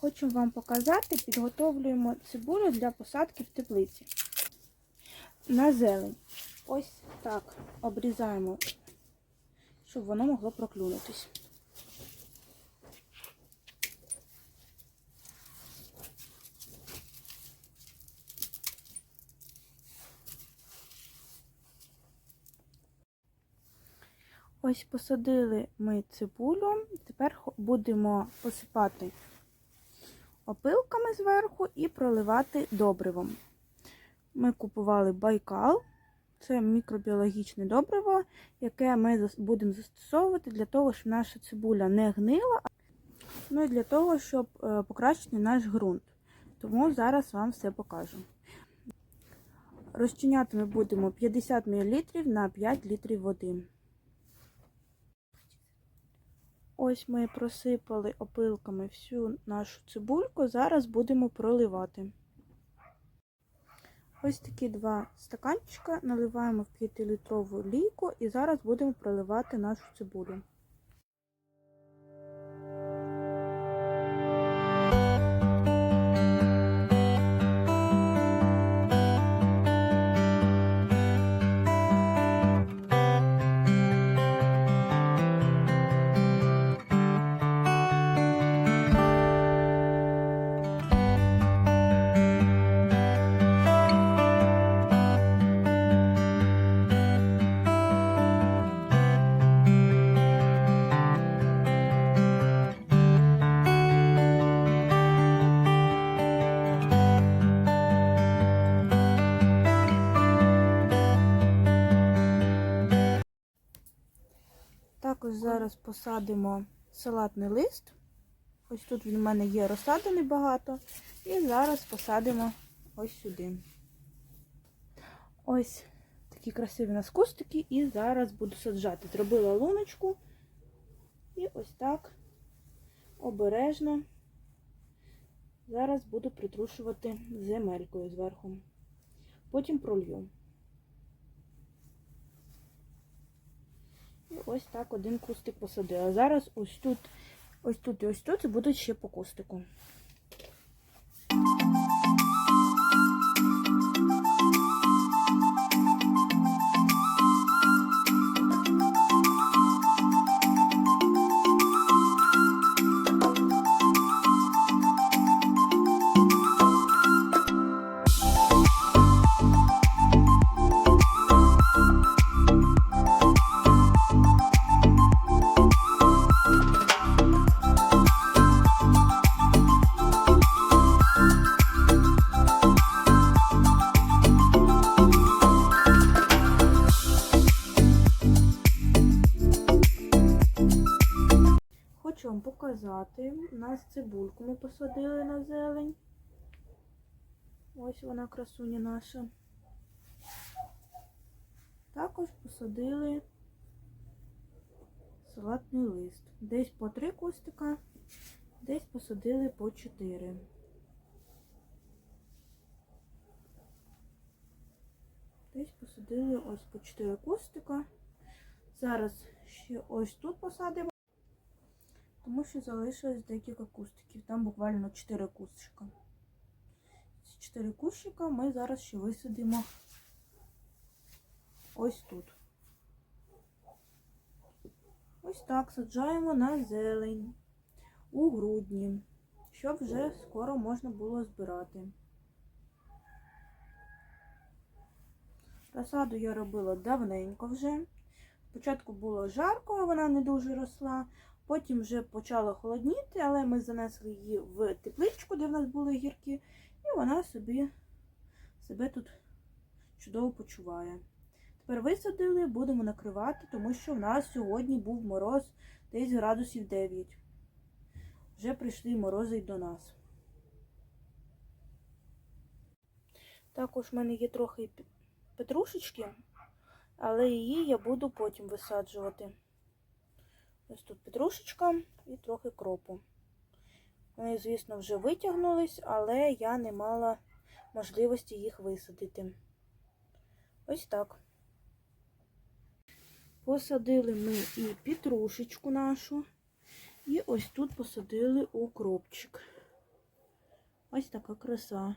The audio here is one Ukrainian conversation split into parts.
Хочу вам показати, підготовлюємо цибулю для посадки в теплиці. На зелень. Ось так обрізаємо, щоб воно могло проклюнутись. Ось посадили ми цибулю. Тепер будемо посипати опилками зверху і проливати добривом. Ми купували байкал. Це мікробіологічне добриво, яке ми будемо застосовувати для того, щоб наша цибуля не гнила, ну і для того, щоб е, покращити наш ґрунт. Тому зараз вам все покажу. Розчиняти ми будемо 50 мл на 5 літрів води. Ось ми просипали опилками всю нашу цибульку. Зараз будемо проливати. Ось такі два стаканчика наливаємо в 5-літрову лійку і зараз будемо проливати нашу цибулю. Також зараз посадимо салатний лист. Ось тут він у мене є розсаданий багато. І зараз посадимо ось сюди. Ось такі красиві у нас кустики. І зараз буду саджати. Зробила луночку. І ось так обережно. Зараз буду притрушувати земелькою зверху. Потім пролью. І ось так один кустик посадила. Зараз ось тут, ось тут і ось тут будуть ще по кустику. Хочу вам показати. У нас цибульку ми посадили на зелень. Ось вона красуня наша. Також посадили салатний лист. Десь по три кустика, десь посадили по чотири. Десь посадили ось по чотири кустика. Зараз ще ось тут посадимо. Тому що залишилось декілька кустиків. Там буквально 4 кущика. Ці 4 кущика ми зараз ще висадимо ось тут. Ось так саджаємо на зелень у грудні, щоб вже скоро можна було збирати. Розсаду я робила давненько вже. Спочатку було жарко, вона не дуже росла. Потім вже почало холодніти, але ми занесли її в тепличку, де в нас були гірки, і вона собі себе тут чудово почуває. Тепер висадили, будемо накривати, тому що в нас сьогодні був мороз десь градусів 9. Вже прийшли морози й до нас. Також в мене є трохи петрушечки, але її я буду потім висаджувати. Ось тут петрушечка і трохи кропу. Вони, звісно, вже витягнулись, але я не мала можливості їх висадити. Ось так. Посадили ми і петрушечку нашу, і ось тут посадили укропчик. Ось така краса.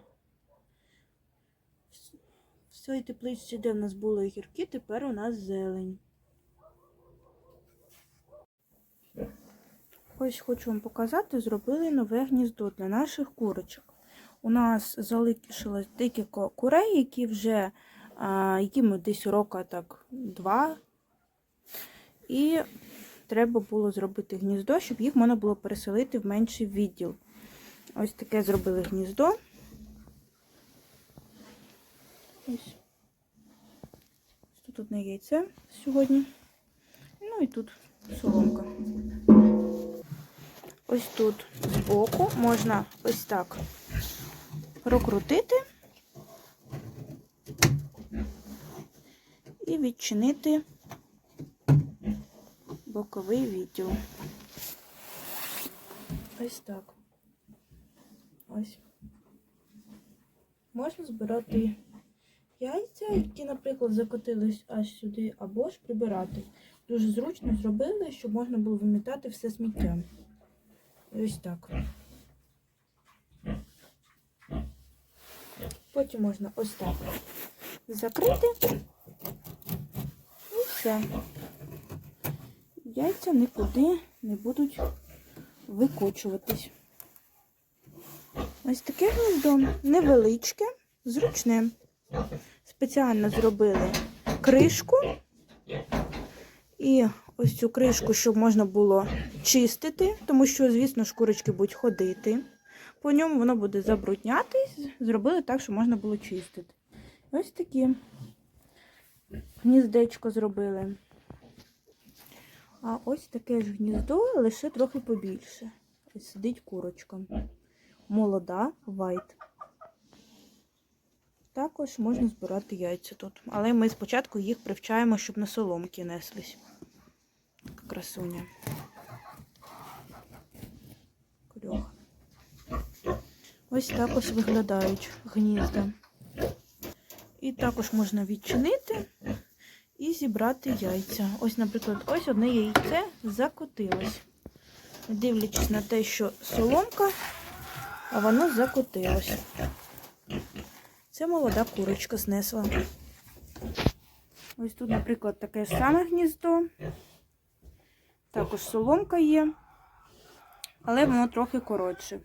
В цій тепличці, де в нас були огірки, тепер у нас зелень. Ось хочу вам показати, зробили нове гніздо для наших курочок. У нас залишилось декілька курей, які вже які ми десь рока так два. І треба було зробити гніздо, щоб їх можна було переселити в менший відділ. Ось таке зробили гніздо. Ось. Тут одне яйце сьогодні. Ну і тут соломка. Ось тут збоку можна ось так прокрутити і відчинити боковий відділ. Ось так. Ось. Можна збирати яйця, які, наприклад, закотились аж сюди, або ж прибирати. Дуже зручно зробили, щоб можна було вимітати все сміття. Ось так. Потім можна ось так закрити і все. Яйця нікуди не будуть викочуватись. Ось таке гніздо невеличке, зручне. Спеціально зробили кришку. І ось цю кришку, щоб можна було чистити, тому що, звісно, шкурочки будуть ходити. По ньому воно буде забруднятись. Зробили так, щоб можна було чистити. Ось такі гніздечко зробили. А ось таке ж гніздо, лише трохи побільше. Ось сидить курочка. Молода, вайт. Також можна збирати яйця тут. Але ми спочатку їх привчаємо, щоб на соломки неслись. Красуня. Кульоха. Ось так ось виглядають гнізда. І також можна відчинити і зібрати яйця. Ось, наприклад, ось одне яйце закотилось. Дивлячись на те, що соломка, а воно закотилось. Це молода курочка знесла. Ось тут, наприклад, таке саме гніздо. Також соломка є, але воно трохи коротше.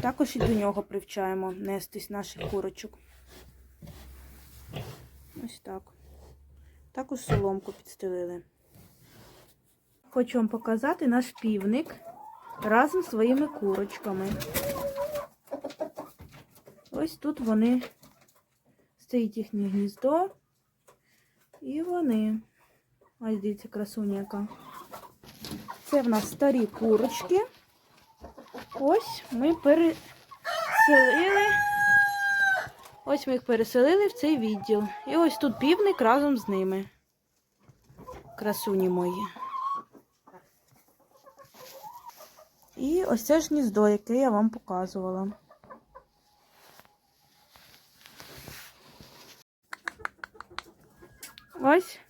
Також і до нього привчаємо нестись наших курочок. Ось так. Також соломку підстелили. Хочу вам показати наш півник разом з своїми курочками. Ось тут вони стоїть їхнє гніздо. І вони. Ось дивіться, красуня яка. Це в нас старі курочки. Ось ми переселили. Ось ми їх переселили в цей відділ. І ось тут півник разом з ними. Красуні мої. І ось це ж гніздо, яке я вам показувала. Ось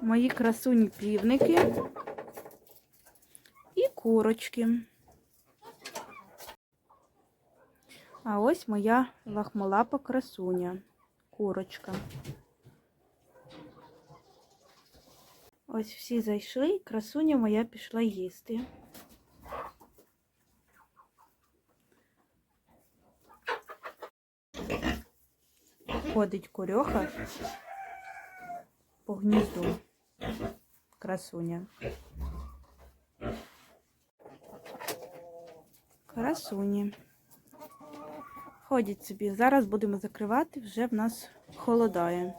мої красуні півники і курочки. А ось моя лахмолапа красуня, курочка. Ось всі зайшли, красуня моя пішла їсти. Ходить курьоха по гнізду. Красуня. Красуні. Ходять собі. Зараз будемо закривати, вже в нас холодає.